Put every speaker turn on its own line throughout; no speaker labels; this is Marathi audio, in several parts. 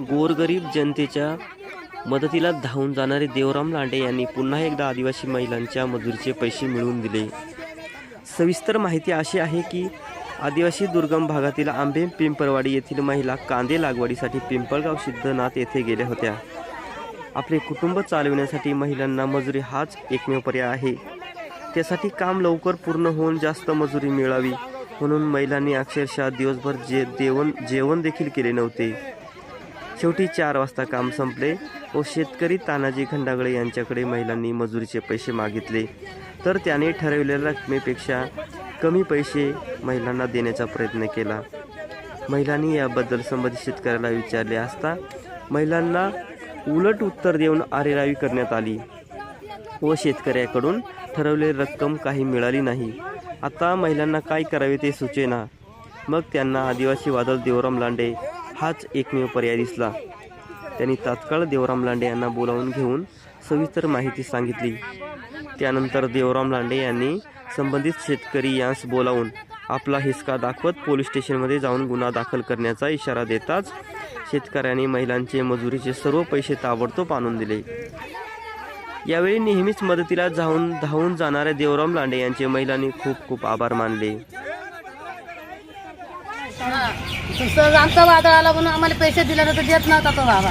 गोरगरीब जनतेच्या मदतीला धावून जाणारे देवराम लांडे यांनी पुन्हा एकदा आदिवासी महिलांच्या मजुरीचे पैसे मिळवून दिले. सविस्तर माहिती अशी आहे की आदिवासी दुर्गम भागातील आंबे पिंपरवाडी येथील महिला कांदे लागवडीसाठी पिंपळगाव सिद्धनाथ येथे गेल्या होत्या. आपले कुटुंब चालविण्यासाठी महिलांना मजुरी हाच एकमेव पर्याय आहे. त्यासाठी काम लवकर पूर्ण होऊन जास्त मजुरी मिळावी म्हणून महिलांनी अक्षरशः दिवसभर जे जेवण जेवण देखील केले नव्हते. शेवटी चार वाजता काम संपले व शेतकरी तानाजी खंडागळे यांच्याकडे महिलांनी मजुरीचे पैसे मागितले. तर त्याने ठरवलेल्या रकमेपेक्षा कमी पैसे महिलांना देण्याचा प्रयत्न केला. महिलांनी याबद्दल संबंधित शेतकऱ्याला विचारले असता महिलांना उलट उत्तर देऊन आरेरावी करण्यात आली व शेतकऱ्याकडून ठरवलेली रक्कम काही मिळाली नाही. आता महिलांना काय करावे ते सुचेना. मग त्यांना आदिवासी वादळ देवराम लांडे हाच एकमेव पर्याय दिसला. त्यांनी तात्काळ देवराम लांडे यांना बोलावून घेऊन सविस्तर माहिती सांगितली. त्यानंतर देवराम लांडे यांनी संबंधित शेतकरी यांस बोलावून आपला हिसका दाखवत पोलीस स्टेशनमध्ये जाऊन गुन्हा दाखल करण्याचा इशारा देताच शेतकऱ्यांनी महिलांचे मजुरीचे सर्व पैसे ताबडतोब आणून दिले. यावेळी नेहमीच मदतीला जाऊन धावून जाणाऱ्या देवराम लांडे यांचे महिलांनी खूप खूप आभार मानले.
सहज आमचा वादळ आला म्हणून आम्हाला पैसे दिले तर देत नव्हता तो बाबा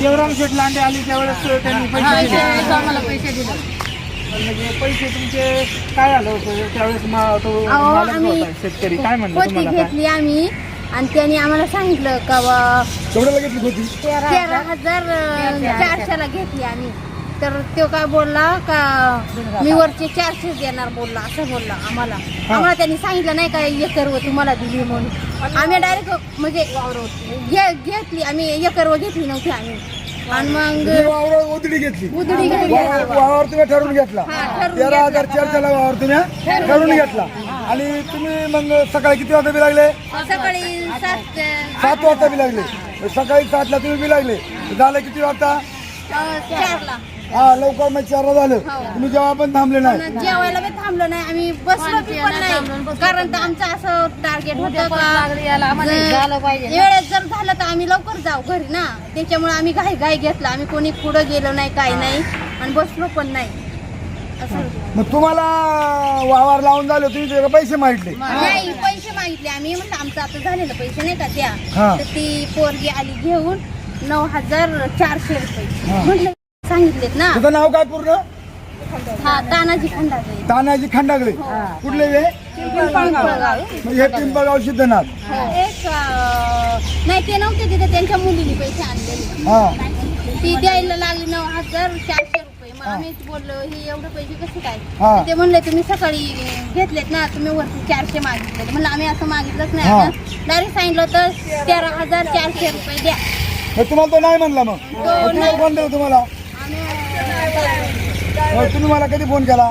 देवराम शेठ लांडे आली त्यावेळेस त्यांनी
हा,
पैसे दिले.
आम्हाला पैसे दिले.
म्हणजे पैसे तुमचे काय झालं होतं? त्यावेळेस मा- तो
अहो,
मालक जो
आम्ही
होता शेतकरी. काय म्हणलं
पोती
तुम्हाला काय?
घेतली आम्ही आणि त्यांनी आम्हाला सांगितलं का बा तेरा हजार. चारशेला घेतली आम्ही. तर तो काय बोलला का मी वरचे चारशे देणार बोलला असं बोलला आम्हाला. आम्हाला त्यांनी सांगितलं नाही का एकर व तुम्हाला दिली म्हणून. आम्ही डायरेक्ट म्हणजे घे- घेतली. आम्ही एकर व घेतली नव्हती आम्ही. आणि मग
घेतली. वावर तुम्ही ठरवून घेतला. तेरा हजार. चारशेला वावर तुम्ही ठरवून घेतला. आणि तुम्ही मग सकाळी किती वाजता बी लागले?
सकाळी सात
वाजता बी लागले. सकाळी सातला तुम्ही बी लागले. झालं किती वाजता? हा लवकर मग चारला झालं. तुम्ही जेव्हा पण थांबले नाही.
पण जेवायला बी थांबलो नाही. आम्ही बसलो बी पण नाही. कारण तर आमचं असं टार्गेट होतं का
हे.
वेळेत जर झालं तर आम्ही लवकर जाऊ घरी ना. त्याच्यामुळे आम्ही घाई घाई घेतला. आम्ही कोणी पुढं गेलो नाही काही नाही. आणि बसलो पण नाही. असं.
मग तुम्हाला वावर लावून झालं तुम्ही पैसे मागितले?
नाही पैसे मागितले. आम्ही म्हणलं आमचं आता झालेलं पैसे नाही का द्या.
हा.
तर ती पोरगी आली घेऊन नऊ हजार चारशे रुपये.
हा.
सांगितलेत ना.
तुझं नाव काय पूर्ण?
हा तानाजी खंडाचे
तानाजी खंडागळे. कुठले हे?
पिंपळगाव.
हे पिंपळगाव सिद्धनाथ.
एक अं, नाही ते नव्हते तिथे त्यांच्या मुलीने पैसे आणलेले.
हा.
ती द्यायला लागली नऊ हजार चारशे रुपये. मग आम्ही बोललो हे एवढे पैसे कसे काय?
हा.
ते म्हणले तुम्ही सकाळी घेतलेत ना तुम्ही वरती चारशे मागितले म्हणलं आम्ही असं मागितलंच नाही
हा.
डायरेक्ट सांगितलं तर तेरा हजार चारशे रुपये द्या.
मग तुम्हाला तो नाही म्हणला मग?
तो नाही.
तुम्हाला? मग तुम्ही मला कधी फोन केला?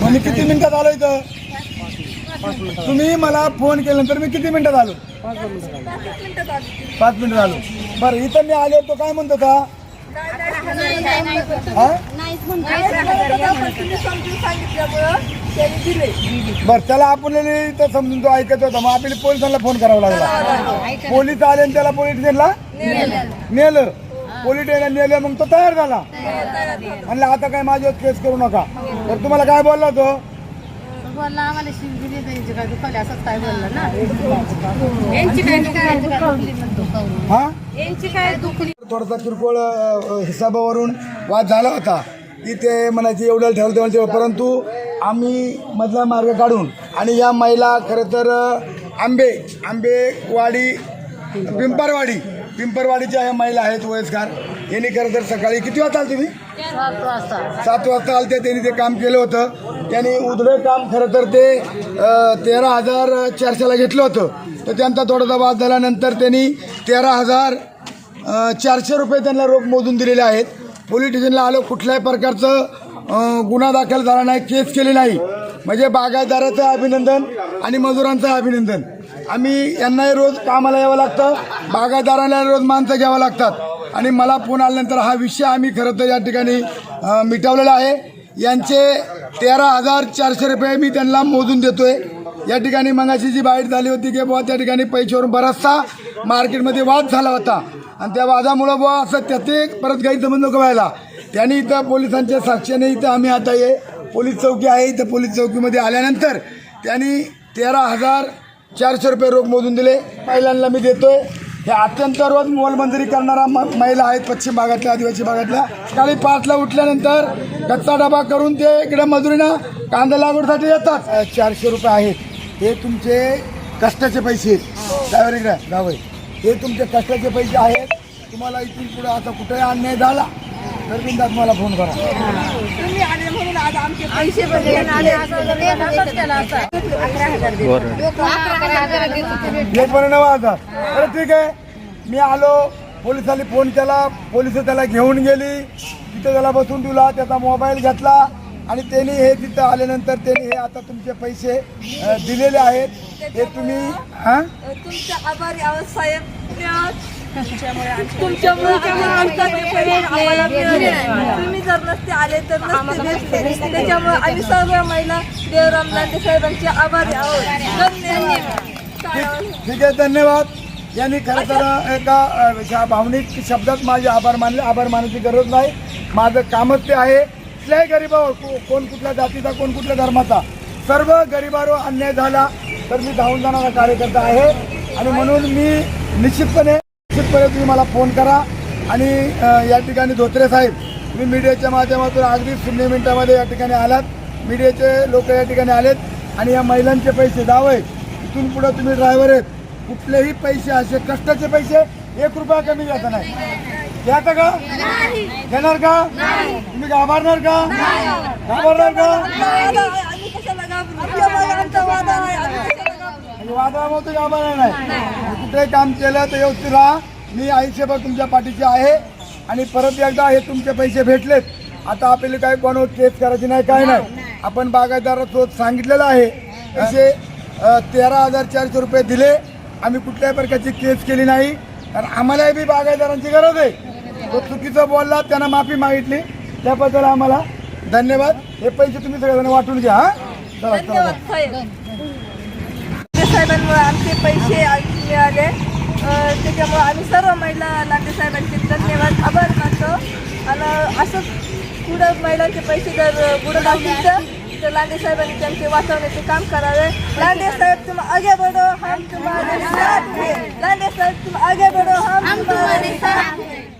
मग मी किती मिनिटात आलो इथं? तुम्ही मला फोन केल्यानंतर मी किती मिनिटात आलो? पाच मिनिटात आलो. बरं इथं मी आलो तो काय म्हणतो का बरं त्याला आपण इथं समजून तो ऐकत होता. मग आपल्याला पोलिसांना फोन करावा लागला. पोलीस आले आणि त्याला पोलीस स्टेशनला नेलं. पोलीस स्टेशनला नेलं मग तो तयार झाला. म्हणलं आता काय माझ्यावर केस करू नका. तर तुम्हाला काय बोलला तो?
बोलला आम्हाला शिव दिली त्यांची काय दुखावली असंच काय बोललं ना? यांची काय दुखली म्हणतो कौल.
हा?
यांची काय दुखली?
थोडासा किरकोळ हिसाबावरून वाद झाला होता. की ते म्हणायचे एवढं ठेवलं तेवढं ठेवलं. परंतु आम्ही मधला मार्ग काढून आणि या महिला खरं तर आंबे आंबेवाडी पिंपरवाडी पिंपरवाडीच्या ह्या महिला आहेत वयस्कार. यांनी खरं तर सकाळी किती वाजता आले तुम्ही?
सात वाजता.
सात वाजता आलते त्यांनी ते काम केलं होतं. त्यांनी उधळे काम खरं तर ते तेरा हजार चारशेला घेतलं होतं. तर त्यांचा थोडासा वाद झाल्यानंतर त्यांनी तेरा हजार चारशे रुपये त्यांना रोख मोजून दिलेले आहेत. पोलीस स्टेशनला आलो कुठल्याही प्रकारचं गुन्हा दाखल झाला नाही केस केली नाही. म्हणजे बागायतदाराचं अभिनंदन आणि मजुरांचं अभिनंदन. आम्ही यांनाही रोज कामाला यावं लागतं बागायतदारांना रोज माणसं घ्यावं लागतात. आणि मला फोन आल्यानंतर हा विषय आम्ही खरं तर या ठिकाणी मिटवलेला आहे. यांचे तेरा हजार चारशे रुपये मी त्यांना मोजून देतोय. या ठिकाणी मगाशी जी बाईट झाली होती की बुवा त्या ठिकाणी पैशावरून बराचसा मार्केटमध्ये वाद झाला होता. आणि त्या वादामुळं बुवा असं त्याचे परत गैरसमज नको व्हायला. त्यांनी इथं पोलिसांच्या साक्षीने इथं आम्ही आता हे पोलीस चौकी आहे इथं पोलीस चौकीमध्ये आल्यानंतर त्यांनी तेरा हजार चारशे रुपये रोख मोजून दिले. महिलांना मी देतोय. हे अत्यंत रोज मोलमंजुरी करणारा म महिला आहेत पश्चिम भागातल्या आदिवासी भागातल्या. सकाळी पाचला उठल्यानंतर कच्चा डबा करून ते इकडे मजुरीनं कांदा लागवडीसाठी येतात. चारशे रुपये आहेत. हे तुमचे कष्टाचे पैसे आहेत. ड्रायव्हर इकडे जावय हे तुमचे कष्टाचे पैसे आहेत. तुम्हाला इथून पुढे आता कुठेही अन्याय झाला तर बिंदात मला फोन करा. एक पण नवा हजार अरे ठीक आहे. मी आलो पोलिसांनी फोन केला. पोलीस त्याला घेऊन गेली. तिथे त्याला बसून दिला त्याचा मोबाईल घेतला. आणि त्यांनी हे तिथं आल्यानंतर त्यांनी हे आता तुमचे पैसे अ, दिलेले आहेत. हे तुम्ही हां?
तुमच्या आभारी आहोत साहेब. तुमच्यामुळे आमच्या पैसे आम्हाला मिळाले. तुम्ही जर नसते आले तर नसते भेटले त्याच्यामुळे आम्ही सर्व महिला देवराम लांडे साहेबांचे आभारी आहोत. धन्यवाद.
ठीक आहे धन्यवाद. यांनी खरं तर एका अ, भावनिक शब्दात माझे आभार मानले आभार मानायची गरज नाही. माझं कामच ते आहे. कुठल्याही गरीबावर कोण कुठल्या जातीचा कोण कुठल्या धर्माचा सर्व गरीबावर अन्याय झाला तर मी धावून जाणारा कार्यकर्ता आहे. आणि म्हणून मी निश्चितपणे निश्चितपणे तुम्ही मला फोन करा. आणि या ठिकाणी धोत्रे साहेब तुम्ही मीडियाच्या माध्यमातून अगदी शून्य मिनिटामध्ये या ठिकाणी आलात. मीडियाचे लोक या ठिकाणी आलेत. आणि या महिलांचे पैसे दावे इथून पुढे तुम्ही ड्रायव्हर आहेत. कुठलेही पैसे असे कष्टाचे पैसे एक रुपया कमी जात नाही. घ्यायचा का? घेणार का? तुम्ही घाबरणार का? घाबरणार का? वादळामुळे तुम्ही घाबरणार नाही. कुठेही काम केलं तर व्यवस्थित राहा. मी आयुष्यभर तुमच्या पाठीशी आहे. आणि परत एकदा हे तुमचे पैसे भेटलेत. आता आपल्याला काही कोणावर केस करायची नाही काय नाही. आपण बागायतदारासोबत सांगितलेलं आहे. असे तेरा हजार चारशे रुपये दिले. आम्ही कुठल्याही प्रकारची केस केली नाही. कारण आम्हालाही बी बागायतदारांची गरज आहे. तो चुकीचं बोलला त्यांना माफी मागितली. त्याबद्दल आम्हाला धन्यवाद. हे पैसे तुम्ही सगळेजण वाटून घ्या हां. चला चला
धन्यवाद साहेब. साहेबांमुळे आमचे पैसे आणखी मिळाले. अं, त्याच्यामुळे आम्ही सर्व महिला लांडे साहेबांचे धन्यवाद आभार मानतो. आणि असंच पुढं महिलांचे पैसे जर पुढं लागतील तर तर लांडे साहेबांनी त्यांचे वाचवण्याचे काम करावे. लांडे साहेब तुम आगे बढ़ो हम तुम्हारे साथ हैं. लांडे साहेब तुम आगे बढ़ो हम तुम्हारे साथ हैं.